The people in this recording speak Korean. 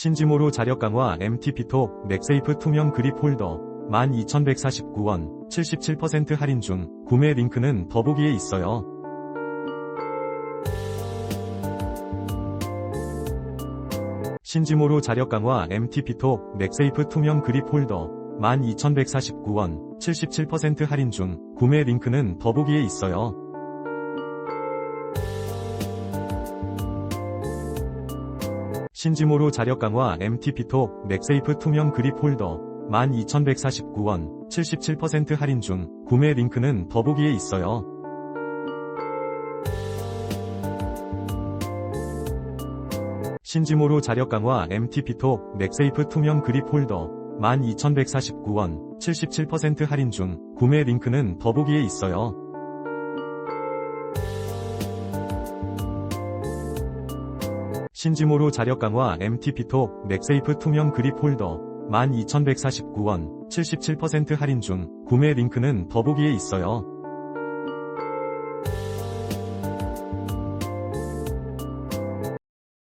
신지모로 자력 강화 MT피톡 맥세이프 투명 그립 홀더 12,149원 77% 할인 중 구매 링크는 더보기에 있어요. 신지모로 자력 강화 MT피톡 맥세이프 투명 그립 홀더 12,149원 77% 할인 중 구매 링크는 더보기에 있어요. 신지모로 자력 강화 MT피톡 맥세이프 투명 그립 홀더 12,149원 77% 할인 중 구매 링크는 더보기에 있어요. 신지모로 자력 강화 MT피톡 맥세이프 투명 그립 홀더 12,149원 77% 할인 중 구매 링크는 더보기에 있어요. 신지모로 자력 강화 MT피톡 맥세이프 투명 그립 홀더 12,149원 77% 할인 중 구매 링크는 더보기에 있어요.